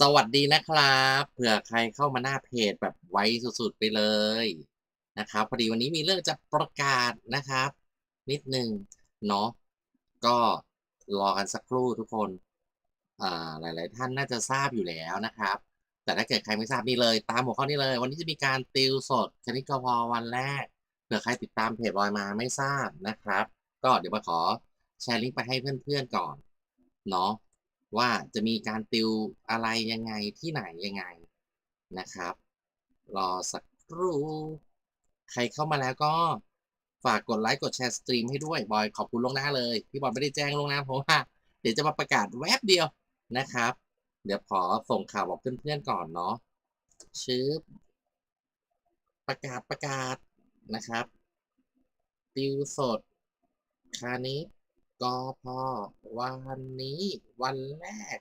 สวัสดีนะครับ เผื่อใครเข้ามาหน้าเพจแบบไวสุดๆไปเลยนะครับพอดีวันนี้มีเรื่องจะประกาศนะครับ นิดหนึ่งเนาะก็รอกันสักครู่ทุกคนอ่าหลาย ๆ ท่านน่าจะทราบอยู่แล้วนะครับ แต่ถ้าเกิดใครไม่ทราบนี่เลย ตามหัวข้อนี้เลย วันนี้จะมีการติวสดคณิตกพวันแรกเผื่อใครติดตามเพจบอยมาไม่ทราบนะครับ ก็เดี๋ยวมาขอแชร์ลิงก์ไปให้เพื่อน ๆ ก่อนเนาะ ว่าจะมีการติวอะไรยังไงที่ไหนยังไงนะครับ รอสักครู่ใครเข้ามาแล้วก็ฝากกดไลค์กดแชร์สตรีมให้ด้วยบอยขอบคุณล่วงหน้าเลยที่บอยไม่ได้แจ้งล่วงหน้าเพราะว่าเดี๋ยวจะมาประกาศแวบเดียวนะครับ เดี๋ยวขอส่งข่าวบอกเพื่อนๆก่อนเนาะชื่อประกาศประกาศนะครับติวสดคานิต ก็พอวันนี้วันแรก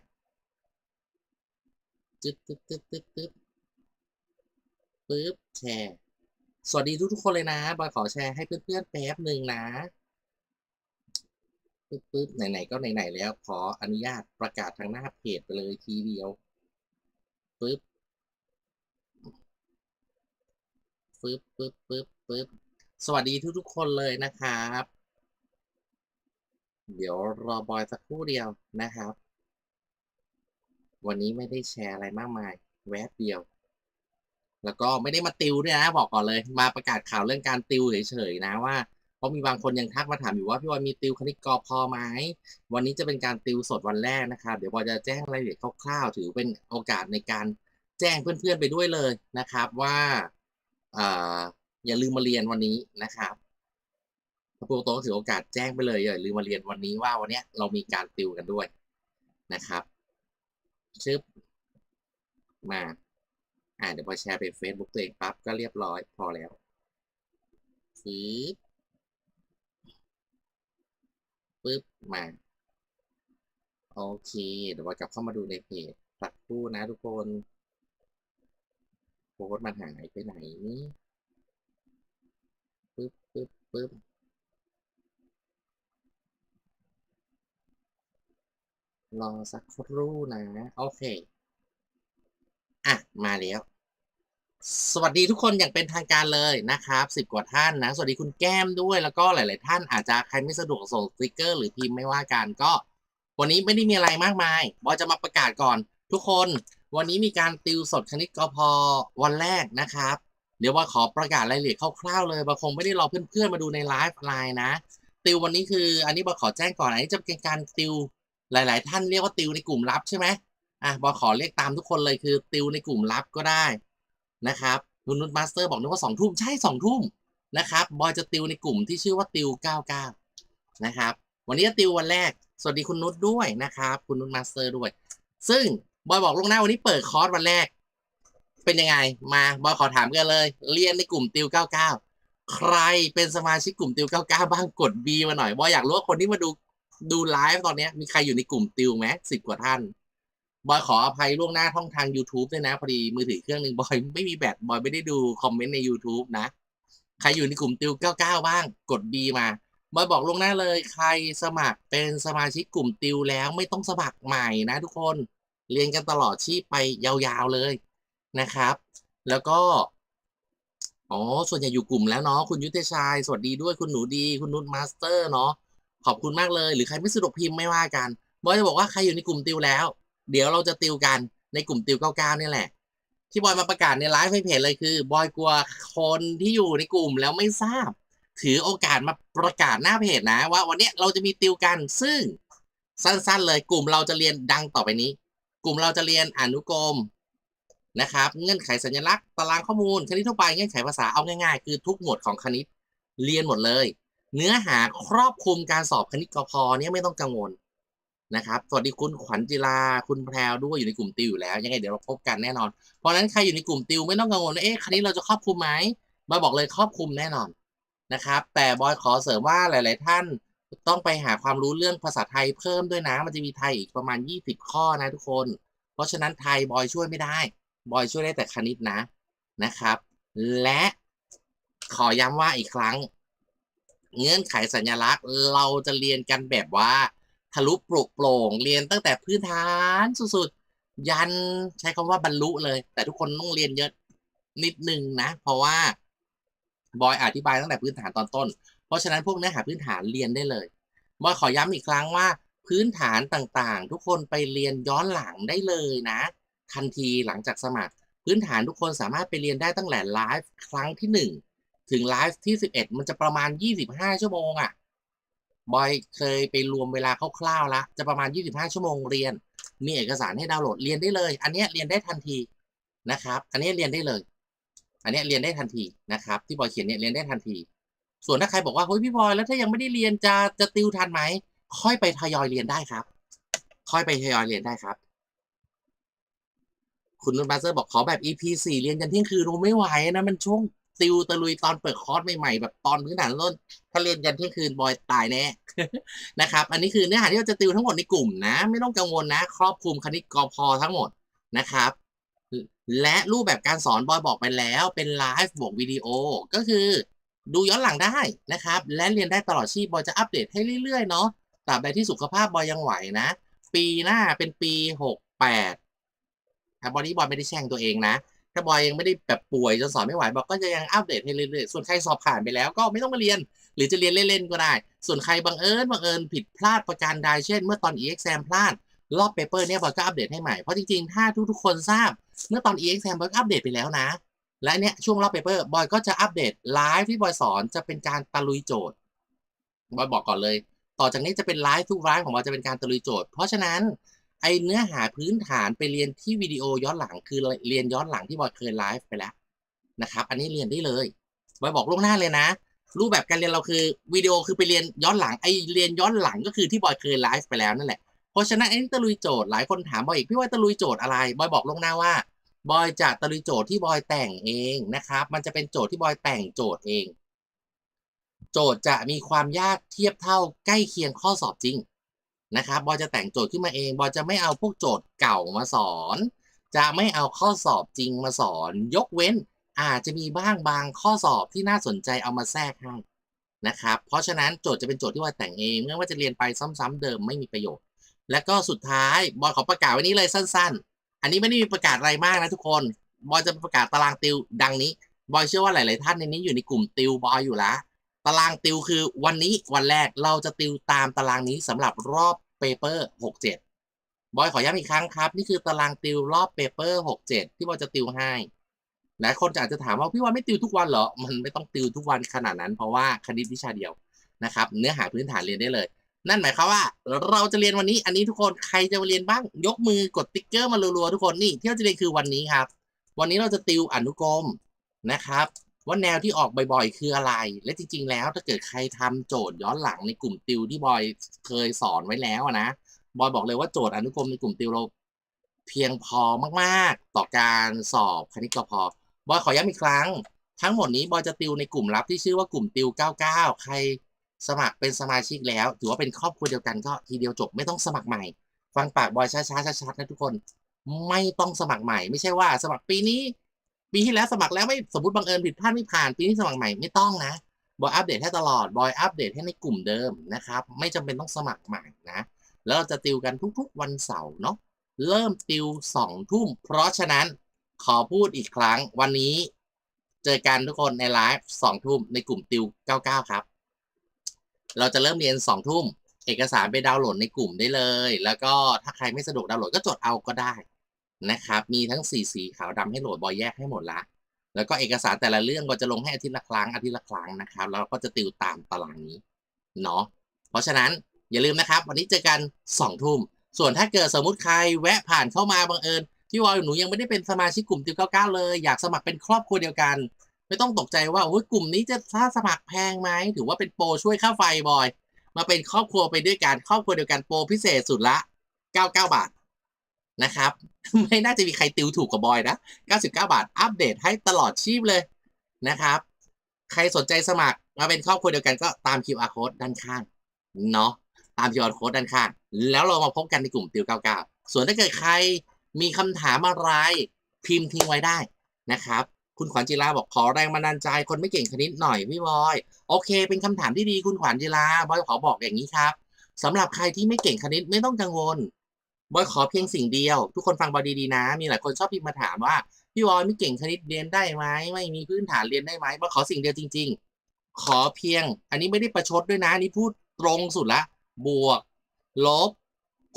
ตึ๊ดตึ๊ดตึ๊ดตึ๊ดตึ๊ดปึ๊บแชร์ สวัสดีทุกๆคนเลยนะบอยขอแชร์ให้เพื่อนๆแป๊บหนึ่งนะปึ๊บปึ๊บไหนๆก็ไหนๆแล้ว ขออนุญาตประกาศทางหน้าเพจไปเลยทีเดียวปึ๊บปึ๊บปึ๊บปึ๊บปึ๊บสวัสดีทุกๆคนเลยนะครับ เดี๋ยวรอบอยสักครู่เดียวนะครับ วันนี้ไม่ได้แชร์อะไรมากมาย แวบเดียว แล้วก็ไม่ได้มาติวด้วยนะบอกก่อนเลย มาประกาศข่าวเรื่องการติวเฉยๆนะว่าเพราะมีบางคนยังทักมาถามอยู่ว่าพี่บอยมีติวคณิตกพอไหมวันนี้จะเป็นการติวสดวันแรกนะครับเดี๋ยวบอยจะแจ้งรายละเอียดคร่าวๆถือเป็นโอกาสในการแจ้งเพื่อนๆไปด้วยเลยนะครับว่าอ่าอย่าลืมมาเรียนวันนี้นะครับ พระพูดตรงถือโอกาสแจ้งไปเลยอย่าลืมมาเรียนวันนี้ว่าวันนี้เรามีการติวกันด้วยนะครับชึบมาอ่าเดี๋ยวพอแชร์ไป Facebook ตัวเองปั๊บก็เรียบร้อยพอแล้วปึ๊บปึ๊บมาโอเค เดี๋ยวกลับเข้ามาดูในเพจสักครู่นะทุกคนโพสต์มันหายไปไหนปึ๊บปึ๊บปึ๊บ รอสักครู่นะ โอเค อะ มาแล้ว สวัสดีทุกคนอย่างเป็นทางการเลยนะครับสิบกว่าท่านนะ สวัสดีคุณแก้มด้วยแล้วก็หลาย ๆ ท่านอาจจะใครไม่สะดวกส่งสติกเกอร์หรือพิมพ์ไม่ว่ากันก็ วันนี้ไม่ได้มีอะไรมากมายบอจะมาประกาศก่อน ทุกคนวันนี้มีการติวสดคณิตกพวันแรกนะครับ เดี๋ยวว่าขอประกาศรายละเอียดคร่าว ๆ เลยบางคงไม่ได้รอเพื่อน ๆ มาดูในไลฟ์ไลน์นะ ติววันนี้คือ อันนี้บอขอแจ้งก่อนอันนี้จะเป็นการติว หลาย ๆ ท่านเรียกว่าติวในกลุ่มลับใช่ไหมอะบอยขอเรียกตามทุกคนเลยคือติวในกลุ่มลับก็ได้นะครับคุณนุชมาสเตอร์บอกนึกว่าสองทุ่มใช่สองทุ่มนะครับบอยจะติวในกลุ่มที่ชื่อว่าติว99นะครับ วันนี้จะติววันแรก สวัสดีคุณนุชด้วยนะครับ คุณนุชมาสเตอร์ด้วย ซึ่งบอยบอกลวงหน้าวันนี้เปิดคอร์สวันแรก เป็นยังไง มาบอยขอถามกันเลย เรียนในกลุ่มติว99ใครเป็นสมาชิกกลุ่มติว99บ้างกด B มาหน่อยบอยอยากรู้ว่าคนที่มาดู ดูไลฟ์ตอนนี้มีใครอยู่ในกลุ่มติวไหมสิบกว่าท่าน บอยขออภัยล่วงหน้าท่องทาง YouTube ด้วยนะ พอดีมือถือเครื่องหนึ่งบอยไม่มีแบตบอยไม่ได้ดูคอมเมนต์ใน YouTube นะ ใครอยู่ในกลุ่มติว 99 บ้าง กด B มา บอยบอกล่วงหน้าเลย ใครสมัครเป็นสมาชิกกลุ่มติวแล้วไม่ต้องสมัครใหม่นะทุกคน เรียนกันตลอดชีพไปยาวๆเลยนะครับ แล้วก็อ๋อส่วนใหญ่อยู่กลุ่มแล้วเนาะคุณยุทธชัยสวัสดีด้วยคุณหนูดี คุณนุชมาสเตอร์เนาะ ขอบคุณมากเลย หรือใครไม่สะดวกพิมพ์ไม่ว่ากันบอยจะบอกว่าใครอยู่ในกลุ่มติวแล้ว เดี๋ยวเราจะติวกันในกลุ่มติว99นี่แหละ ที่บอยมาประกาศในไลฟ์ให้เพจเลยคือบอยกลัวคนที่อยู่ในกลุ่มแล้วไม่ทราบ ถือโอกาสมาประกาศหน้าเพจนะ ว่าวันนี้เราจะมีติวกันซึ่งสั้นๆ เลยกลุ่มเราจะเรียนดังต่อไปนี้ กลุ่มเราจะเรียนอนุกรมนะครับ เงื่อนไขสัญลักษณ์ตารางข้อมูลคณิตทั่วไปเงื่อนไขภาษาเอาง่ายๆ คือทุกหมวดของคณิตเรียนหมดเลย เนื้อหาครอบคลุมการสอบคณิตกพเนี่ยไม่ต้องกังวลนะครับ สวัสดีคุณขวัญจิลา คุณแพรวด้วยอยู่ในกลุ่มติวอยู่แล้ว ยังไงเดี๋ยวเราพบกันแน่นอน เพราะนั้นใครอยู่ในกลุ่มติวไม่ต้องกังวลว่าเอ๊ะคณิตเราจะครอบคลุมไหมบอยบอกเลยครอบคลุมแน่นอนนะครับ แต่บอยขอเสริมว่าหลาย ๆ ท่านต้องไปหาความรู้เรื่องภาษาไทยเพิ่มด้วยนะ มันจะมีไทยอีกประมาณ 20 ข้อนะทุกคน เพราะฉะนั้นไทยบอยช่วยไม่ได้ บอยช่วยได้แต่คณิตนะนะครับ และขอย้ำว่าอีกครั้ง เงื่อนไขสัญลักษณ์ เราจะเรียนกันแบบว่า ทะลุปลุกโปร่งเรียนตั้งแต่พื้นฐานสุดยันใช้คำว่าบรรลุเลย แต่ทุกคนต้องเรียนเยอะนิดนึงนะ เพราะว่าบอยอธิบายตั้งแต่พื้นฐานตอนต้น เพราะฉะนั้นพวกเนื้อหาพื้นฐานเรียนได้เลยบอยขอย้ำอีกครั้งว่า พื้นฐานต่างๆ ทุกคนไปเรียนย้อนหลังได้เลยนะทันทีหลังจากสมัคร พื้นฐานทุกคนสามารถไปเรียนได้ตั้งแต่ไลฟ์ครั้งที่1 ถึงไลฟ์ที่ 11 มันจะประมาณ 25 ชั่วโมงอะ่ะบอยเคยไปรวมเวลาคร่าวๆแล้วจะประมาณ 25 ชั่วโมงเรียน มีเอกสารให้ดาวน์โหลดเรียนได้เลย อันนี้เรียนได้ทันทีนะครับ อันนี้เรียนได้เลย อันนี้เรียนได้ทันทีนะครับ ที่บอยเขียนเนี่ยเรียนได้ทันที ส่วนถ้าใครบอกว่าเฮ้ยพี่บอยแล้วถ้ายังไม่ได้เรียนจะจะติวทันไหมค่อยไปทยอยเรียนได้ครับ ค่อยไปทยอยเรียนได้ครับ คุณนุ่นมาสเตอร์บอกขอแบบ EP สี่เรียนยันเที่ยงคืนรู้ไม่ไหวนะมันช่วง ติวตะลุยตอนเปิดคอร์สใหม่ๆแบบตอนพื้นฐานต้น ถ้าเรียนยันเที่ยงคืนบอยตายแน่นะครับ อันนี้คือเนื้อหาที่เราจะติวทั้งหมดในกลุ่มนะ ไม่ต้องกังวลนะ ครอบคลุมคณิตกพทั้งหมดนะครับ และรูปแบบการสอนบอยบอกไปแล้วเป็นไลฟ์บวกวิดีโอก็คือดูย้อนหลังได้นะครับ และเรียนได้ตลอดชีพบอยจะอัปเดตให้เรื่อยๆเนาะตราบใดที่สุขภาพบอยยังไหวนะ ปีหน้าเป็นปีหกแปดบอดี้บอยไม่ได้แช่งตัวเองนะ ถ้าบอยยังไม่ได้แบบป่วยจนสอนไม่ไหวบอกก็จะยังอัปเดตให้เรื่อยๆส่วนใครสอบผ่านไปแล้วก็ไม่ต้องมาเรียน หรือจะเรียนเล่นๆก็ได้ ส่วนใครบังเอิญบังเอิญผิดพลาดประการใดเช่น เมื่อตอน e-exam พลาดรอบเปเปอร์เนี่ยบอยก็อัปเดตให้ใหม่ เพราะจริงๆ ถ้าทุกๆคนทราบ เมื่อตอน e-exam บอยก็อัปเดตไปแล้วนะ และเนี่ยช่วงรอบเปเปอร์บอยก็จะอัปเดตไลฟ์ที่บอยสอนจะเป็นการตะลุยโจทย์บอยบอกก่อนเลย ต่อจากนี้จะเป็นไลฟ์ทุกไลฟ์ของบอยจะเป็นการตะลุยโจทย์ เพราะฉะนั้น ไอเนื้อหาพื้นฐานไปเรียนที่วิดีโอย้อนหลังคือเรียนย้อนหลังที่บอยเคยไลฟ์ไปแล้วนะครับ อันนี้เรียนได้เลยบอยบอกล่วงหน้าเลยนะ รูปแบบการเรียนเราคือวิดีโอคือไปเรียนย้อนหลังไอเรียนย้อนหลังก็คือที่บอยเคยไลฟ์ไปแล้วนั่นแหละเพราะฉะนั้นไอ้ตะลุยโจทย์หลายคนถามบอยอีกพี่ว่าตะลุยโจทย์อะไรบอยบอกล่วงหน้าว่าบอยจะตะลุยโจทย์ที่บอยแต่งเองนะครับ มันจะเป็นโจทย์ที่บอยแต่งโจทย์เอง โจทย์จะมีความยากเทียบเท่าใกล้เคียงข้อสอบจริง นะครับบอจะแต่งโจทย์ขึ้นมาเองบอจะไม่เอาพวกโจทย์เก่ามาสอน จะไม่เอาข้อสอบจริงมาสอน ยกเว้นอาจจะมีบ้างบางข้อสอบที่น่าสนใจเอามาแทรกให้นะครับ เพราะฉะนั้นโจทย์จะเป็นโจทย์ที่บอยแต่งเองไม่ว่าจะเรียนไปซ้ำๆเดิมไม่มีประโยชน์ และก็สุดท้ายบอยขอประกาศไว้นี้เลยสั้น ๆ อันนี้ไม่ได้มีประกาศอะไรมากนะทุกคน บอยจะประกาศตารางติวดังนี้ บอยเชื่อว่าหลาย ๆ ท่านในนี้อยู่ในกลุ่มติวบอยอยู่แล้ว ตารางติวคือวันนี้วันแรกเราจะติวตามตารางนี้สำหรับรอบเปเปอร์67บอยขอย้ำอีกครั้งครับ นี่คือตารางติวรอบเปเปอร์67ที่บอยจะติวให้หลายคนอาจจะถามว่าพี่วันไม่ติวทุกวันเหรอ มันไม่ต้องติวทุกวันขนาดนั้น เพราะว่าคณิตวิชาเดียวนะครับ เนื้อหาพื้นฐานเรียนได้เลย นั่นหมายความว่า เราจะเรียนวันนี้ อันนี้ทุกคนใครจะมาเรียนบ้าง ยกมือกดติ๊กเกอร์มารัวๆทุกคนนี่ที่เราจะเรียนคือวันนี้ครับ วันนี้เราจะติวอนุกรมนะครับ ว่าแนวที่ออกบ่อยๆ คืออะไร และจริง ๆ แล้วถ้าเกิดใครทำโจทย์ย้อนหลังในกลุ่มติวที่บอยเคยสอนไว้แล้วนะบอยบอกเลยว่าโจทย์อนุกรมในกลุ่มติวเราเพียงพอมากๆ ต่อการสอบคณิตกพบอยขอย้ำอีกครั้ง ทั้งหมดนี้บอยจะติวในกลุ่มลับที่ชื่อว่ากลุ่มติว 99 ใครสมัครเป็นสมาชิกแล้ว ถือว่าเป็นครอบครัวเดียวกันก็ทีเดียวจบไม่ต้องสมัครใหม่ ฟังปากบอยช้าๆชัดๆนะทุกคน ไม่ต้องสมัครใหม่ ไม่ใช่ว่าสมัครปีนี้ ปีที่แล้วสมัครแล้วไม่สมมติบังเอิญผิดพลาดไม่ผ่านปีนี้สมัครใหม่ไม่ต้องนะบอยอัปเดตให้ตลอดบอยอัปเดตให้ในกลุ่มเดิมนะครับ ไม่จำเป็นต้องสมัครใหม่นะแล้วเราจะติวกันทุกๆวันเสาร์เนาะเริ่มติวสองทุ่ม เพราะฉะนั้นขอพูดอีกครั้งวันนี้เจอกันทุกคนในไลฟ์สองทุ่มในกลุ่มติว 99 ครับ เราจะเริ่มเรียนสองทุ่ม เอกสารไปดาวน์โหลดในกลุ่มได้เลย แล้วก็ถ้าใครไม่สะดวกดาวน์โหลดก็จดเอาก็ได้ นะครับ มีทั้งสีสีขาวดำให้โหลดบอยแยกให้หมดละ แล้วก็เอกสารแต่ละเรื่องก็จะลงให้อาทิตย์ละครั้งอาทิตย์ละครั้งนะครับแล้วก็จะติวตามตารางนี้เนาะเพราะฉะนั้นอย่าลืมนะครับ วันนี้เจอกันสองทุ่มส่วนถ้าเกิดสมมุติใครแวะผ่านเข้ามาบังเอิญที่วอยหนูยังไม่ได้เป็นสมาชิกกลุ่มติว99เลย อยากสมัครเป็นครอบครัวเดียวกัน ไม่ต้องตกใจว่าโอ้ยกลุ่มนี้จะถ้าสมัครแพงไหมถือว่าเป็นโปรช่วยค่าไฟบอย มาเป็นครอบครัวไปด้วยกันครอบครัวเดียวกันโปรพิเศษสุดละ 99 บาท นะครับ ไม่น่าจะมีใครติวถูกกว่าบอยนะ 99 บาท อัปเดตให้ตลอดชีพเลยนะครับ ใครสนใจสมัครมาเป็นครอบครัวเดียวกันก็ตาม QR code ด้านข้างเนาะตาม QR code ด้านข้าง แล้วเรามาพบกันในกลุ่มติว 99 ส่วนถ้าเกิดใครมีคำถามอะไรพิมพ์ทิ้งไว้ได้นะครับ คุณขวัญจิราบอกขอแรงบันดาลใจคนไม่เก่งคณิตหน่อยพี่บอย โอเค เป็นคำถามที่ดีคุณขวัญจิราบอยขอบอกอย่างนี้ครับสำหรับใครที่ไม่เก่งคณิตไม่ต้องกังวล บอยขอเพียงสิ่งเดียว ทุกคนฟังบอยดีๆนะ มีหลายคนชอบพิมพ์มาถามว่าพี่บอยไม่เก่งคณิตเรียนได้ไหมไม่มีพื้นฐานเรียนได้ไหมบอยขอสิ่งเดียวจริง ๆ ขอเพียง อันนี้ไม่ได้ประชดด้วยนะนี่พูดตรงสุดละ บวก ลบ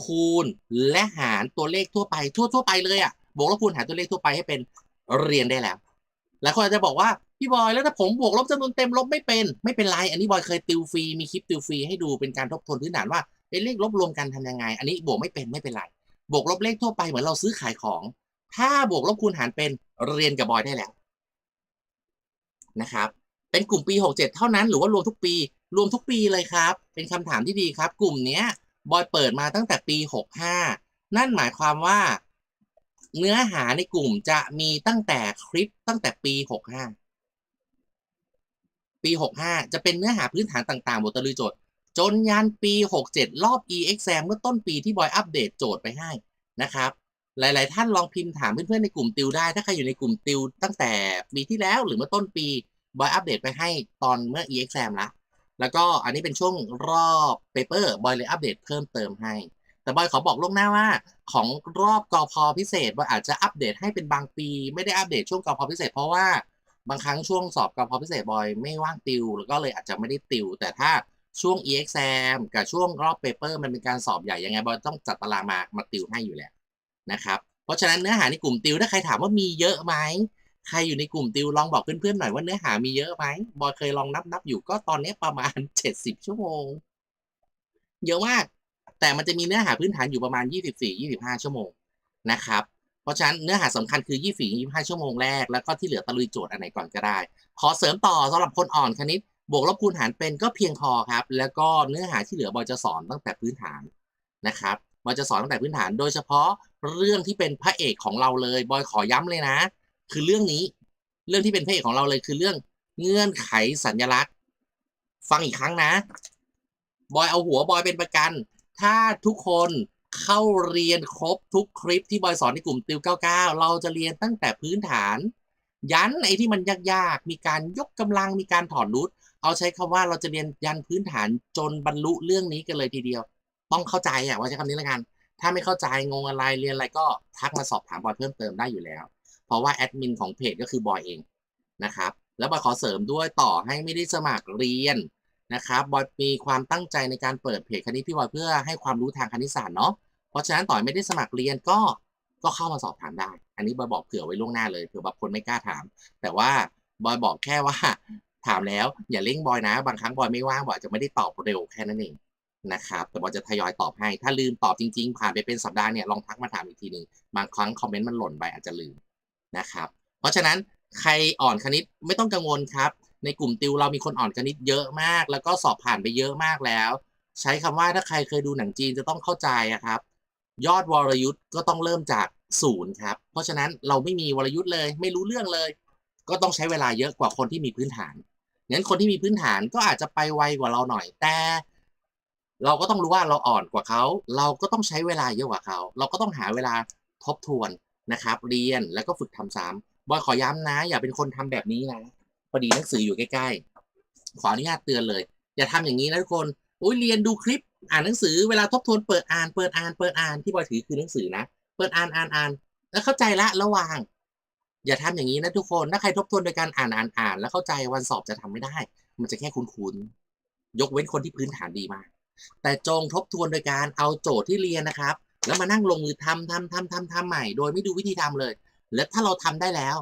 คูณ และหารตัวเลขทั่วไป ทั่วทั่วไปเลยอะบวกลบคูณหารตัวเลขทั่วไปให้เป็นเรียนได้แล้วหลายคนอาจจะบอกว่าพี่บอยแล้วถ้าผมบวกลบจำนวนเต็มลบไม่เป็น ไม่เป็นไร อันนี้บอยเคยติวฟรีมีคลิปติวฟรีให้ดูเป็นการทบทวนพื้นฐานว่า เอ้เลขลบรวมกันทำยังไง อันนี้บวกไม่เป็นไม่เป็นไร บวกลบเลขทั่วไปเหมือนเราซื้อขายของ ถ้าบวกลบคูณหารเป็นเรียนกับบอยได้แล้วนะครับเป็นกลุ่มปี 67 เท่านั้นหรือว่ารวมทุกปี รวมทุกปีเลยครับ เป็นคำถามที่ดีครับ กลุ่มเนี้ยบอยเปิดมาตั้งแต่ปี 65 นั่นหมายความว่า เนื้อหาในกลุ่มจะมีตั้งแต่คลิปตั้งแต่ปี 65 ปี 65 จะเป็นเนื้อหาพื้นฐานต่างๆ บทตะลือโจทย์ จนยันปี 67 รอบ e-exam เมื่อต้นปีที่บอยอัปเดตโจทย์ไปให้นะครับ หลาย ๆ ท่านลองพิมพ์ถามเพื่อน ๆ ในกลุ่มติวได้ ถ้าใครอยู่ในกลุ่มติวตั้งแต่ปีที่แล้วหรือเมื่อต้นปีบอยอัปเดตไปให้ตอนเมื่อ e-exam ละ แล้วก็อันนี้เป็นช่วงรอบเปเปอร์บอยเลยอัปเดตเพิ่มเติมให้ แต่บอยขอบอกล่วงหน้าว่า ของรอบกอพอพิเศษบอยอาจจะอัปเดตให้เป็นบางปี ไม่ได้อัปเดตช่วงกอพอพิเศษ เพราะว่าบางครั้งช่วงสอบกอพอพิเศษบอยไม่ว่างติว แล้วก็เลยอาจจะไม่ได้ติว แต่ถ้า ช่วง e-exam กับช่วงรอบเปเปอร์มันเป็นการสอบใหญ่ยังไงบอยต้องจัดตารางมามาติวให้อยู่แล้วนะครับเพราะฉะนั้นเนื้อหาในกลุ่มติวถ้าใครถามว่ามีเยอะไหมใครอยู่ในกลุ่มติวลองบอกเพื่อนๆหน่อยว่าเนื้อหามีเยอะไหมบอยเคยลองนับนับอยู่ก็ตอนนี้ประมาณ 70 ชั่วโมง เยอะมาก แต่มันจะมีเนื้อหาพื้นฐานอยู่ประมาณ 24-25 ชั่วโมงนะครับเพราะฉะนั้นเนื้อหาสำคัญคือ 24-25 ชั่วโมงแรกแล้วก็ที่เหลือตะลุยโจทย์อันไหนก่อนก็ได้ ขอเสริมต่อสำหรับคนอ่อนคณิต บวกลบคูณหารเป็นก็เพียงพอครับ แล้วก็เนื้อหาที่เหลือบอยจะสอนตั้งแต่พื้นฐานนะครับบอยจะสอนตั้งแต่พื้นฐาน โดยเฉพาะเรื่องที่เป็นพระเอกของเราเลย บอยขอย้ำเลยนะ คือเรื่องนี้ เรื่องที่เป็นพระเอกของเราเลยคือเรื่องเงื่อนไขสัญลักษณ์ ฟังอีกครั้งนะ บอยเอาหัวบอยเป็นประกัน ถ้าทุกคนเข้าเรียนครบทุกคลิปที่บอยสอนในกลุ่มติว 99 เราจะเรียนตั้งแต่พื้นฐาน ยันไอ้ที่มันยากๆ มีการยกกำลังมีการถอดรูท เอาใช้คำว่าเราจะเรียนยันพื้นฐานจนบรรลุเรื่องนี้กันเลยทีเดียว ต้องเข้าใจอะว่าใช้คำนี้ละกัน ถ้าไม่เข้าใจงงอะไรเรียนอะไรก็ทักมาสอบถามบอยเพิ่มเติมได้อยู่แล้ว เพราะว่าแอดมินของเพจก็คือบอยเองนะครับ แล้วบอยขอเสริมด้วยต่อให้ไม่ได้สมัครเรียนนะครับบอยมีความตั้งใจในการเปิดเพจคณิตพี่บอยเพื่อให้ความรู้ทางคณิตศาสตร์เนาะเพราะฉะนั้นต่อยไม่ได้สมัครเรียนก็ก็เข้ามาสอบถามได้ อันนี้บอยบอกเผื่อไว้ล่วงหน้าเลยเผื่อบางคนไม่กล้าถาม แต่ว่าบอยบอกแค่ว่า ถามแล้วอย่าเร่งบอยนะ บางครั้งบอยไม่ว่างบอยจะไม่ได้ตอบเร็วแค่นั้นเองนะครับแต่บอยจะทยอยตอบให้ ถ้าลืมตอบจริงๆ ผ่านไปเป็นสัปดาห์เนี่ยลองทักมาถามอีกทีหนึ่งบางครั้งคอมเมนต์มันหล่นไปอาจจะลืมนะครับ เพราะฉะนั้นใครอ่อนคณิตไม่ต้องกังวลครับ ในกลุ่มติวเรามีคนอ่อนคณิตเยอะมาก แล้วก็สอบผ่านไปเยอะมากแล้ว ใช้คำว่าถ้าใครเคยดูหนังจีนจะต้องเข้าใจครับ ยอดวรยุทธ์ก็ต้องเริ่มจากศูนย์ครับ เพราะฉะนั้นเราไม่มีวรยุทธ์เลย ไม่รู้เรื่องเลย ก็ต้องใช้เวลาเยอะกว่าคนที่มีพื้นฐาน งั้นคนที่มีพื้นฐานก็อาจจะไปไวกว่าเราหน่อย แต่เราก็ต้องรู้ว่าเราอ่อนกว่าเขา เราก็ต้องใช้เวลาเยอะกว่าเขา เราก็ต้องหาเวลาทบทวนนะครับ เรียนแล้วก็ฝึกทำซ้ำบอยขอย้ำนะ อย่าเป็นคนทำแบบนี้นะพอดีหนังสืออยู่ใกล้ๆ ขออนุญาตเตือนเลย อย่าทำอย่างนี้นะทุกคนอุ้ยเรียนดูคลิป อ่านหนังสือเวลาทบทวนเปิดอ่านเปิดอ่านเปิดอ่านที่บอยถือคือหนังสือนะ เปิดอ่านอ่านอ่านแล้วเข้าใจละระวาง อย่าทำอย่างนี้นะทุกคนถ้าใครทบทวนโดยการอ่านอ่านอ่าน แล้วเข้าใจวันสอบจะทำไม่ได้ มันจะแค่คุ้นๆยกเว้นคนที่พื้นฐานดีมาก แต่จงทบทวนโดยการเอาโจทย์ที่เรียนนะครับ แล้วมานั่งลงมือทำทำทำทำทำใหม่ โดยไม่ดูวิธีทำเลย และถ้าเราทำได้แล้ว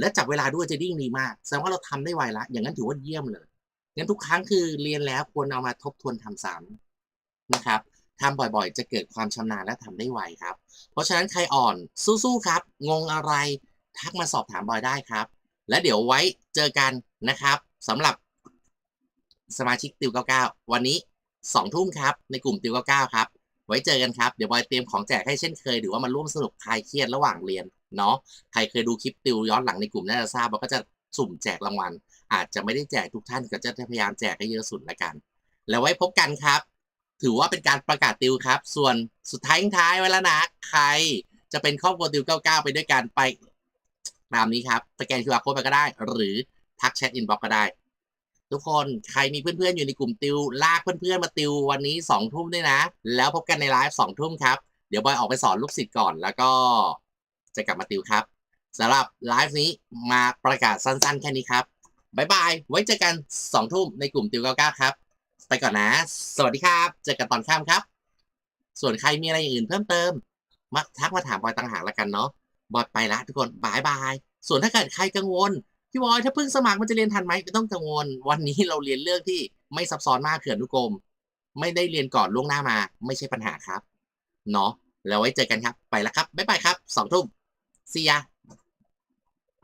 และจับเวลาด้วยจะยิ่งดีมากแสดงว่าเราทำได้ไวละ อย่างนั้นถือว่าเยี่ยมเลยงั้นทุกครั้งคือเรียนแล้วควรเอามาทบทวนทำซ้ำนะครับ ทำบ่อยๆ จะเกิดความชำนาญและทำได้ไวครับ เพราะฉะนั้นใครอ่อนสู้ๆครับ งงอะไรทักมาสอบถามบอยได้ครับ และเดี๋ยวไว้เจอกันนะครับสำหรับสมาชิกติว99 วันนี้2ทุ่มครับ ในกลุ่มติว99ครับ ไว้เจอกันครับ เดี๋ยวบอยเตรียมของแจกให้เช่นเคย หรือว่ามาร่วมสนุกคลายเครียดระหว่างเรียนเนาะใครเคยดูคลิปติวย้อนหลังในกลุ่มน่าจะทราบว่าก็จะสุ่มแจกรางวัลอาจจะไม่ได้แจกทุกท่านก็จะพยายามแจกให้เยอะสุดละกัน แล้วไว้พบกันครับ ถือว่าเป็นการประกาศติวครับ ส่วนสุดท้ายท้ายไว้แล้วนะ ใครจะเป็นครอบครัวติว99 ไปด้วยกันไปตามนี้ครับสแกน QR code ไปก็ได้ หรือทักแชทอินบ็อกก็ได้ ทุกคนใครมีเพื่อนๆ อยู่ในกลุ่มติว ลากเพื่อนๆ มาติววันนี้สองทุ่มด้วยนะ แล้วพบกันในไลฟ์สองทุ่มครับ เดี๋ยวบอยออกไปสอนลูกศิษย์ก่อน แล้วก็จะกลับมาติวครับสำหรับไลฟ์นี้มาประกาศสั้นๆ แค่นี้ครับบ๊ายบาย ไว้เจอกันสองทุ่มในกลุ่มติว99ครับ ไปก่อนนะ สวัสดีครับ เจอกันตอนค่ำครับ ส่วนใครมีอะไรอย่างอื่นเพิ่มเติมมาทักมาถามบอยต่างหากละกันเนาะบอยไปละทุกคนบายบาย ส่วนถ้าเกิดใครกังวลพี่บอยถ้าเพิ่งสมัครมันจะเรียนทันไหมไม่ต้องกังวล วันนี้เราเรียนเรื่องที่ไม่ซับซ้อนมากเขื่อนนุกรมไม่ได้เรียนก่อนล่วงหน้ามา ไม่ใช่ปัญหาครับเนาะแล้วไว้เจอกันครับ ไปล้วครับบ๊ายบายครับสองทุ่ม see ya